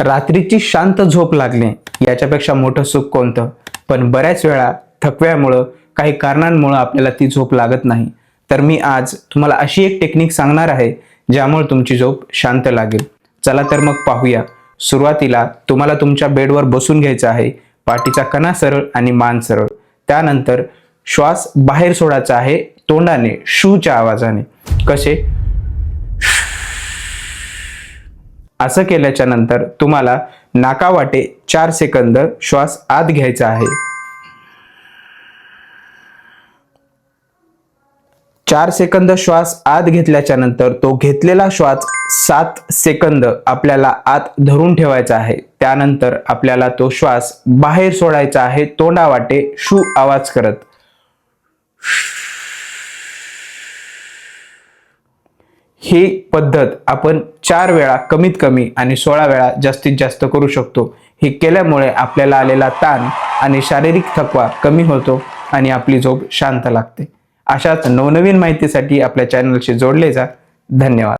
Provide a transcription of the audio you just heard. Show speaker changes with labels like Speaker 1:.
Speaker 1: रात्रीची शांत झोप लागणे याच्यापेक्षा मोठं सुख कोणतं? पण बऱ्याच वेळा थकव्यामुळं काही कारणांमुळं आपल्याला ती झोप लागत नाही. तर मी आज तुम्हाला अशी एक टेक्निक सांगणार आहे ज्यामुळे तुमची झोप शांत लागेल. चला तर मग पाहूया. सुरुवातीला तुम्हाला तुमच्या बेडवर बसून घ्यायचं आहे. पाठीचा कणा सरळ आणि मान सरळ. त्यानंतर श्वास बाहेर सोडायचा आहे तोंडाने शूच्या आवाजाने. कसे? असं केल्याच्यानंतर तुम्हाला नाकावाटे चार सेकंद श्वास आत घ्यायचा आहे. चार सेकंद श्वास आत घेतल्याच्या नंतर तो घेतलेला श्वास सात सेकंद आपल्याला आत धरून ठेवायचा आहे. त्यानंतर आपल्याला तो श्वास बाहेर सोडायचा आहे. तोंडावाटे शू आवाज करत. ही पद्धत आपण चार वेळा कमीत कमी आणि सोळा वेळा जास्तीत जास्त करू शकतो. हे केल्यामुळे आपल्याला आलेला ताण आणि शारीरिक थकवा कमी होतो आणि आपली झोप शांत लागते. अशाच नवनवीन माहितीसाठी आपल्या चॅनलशी जोडले जा. धन्यवाद.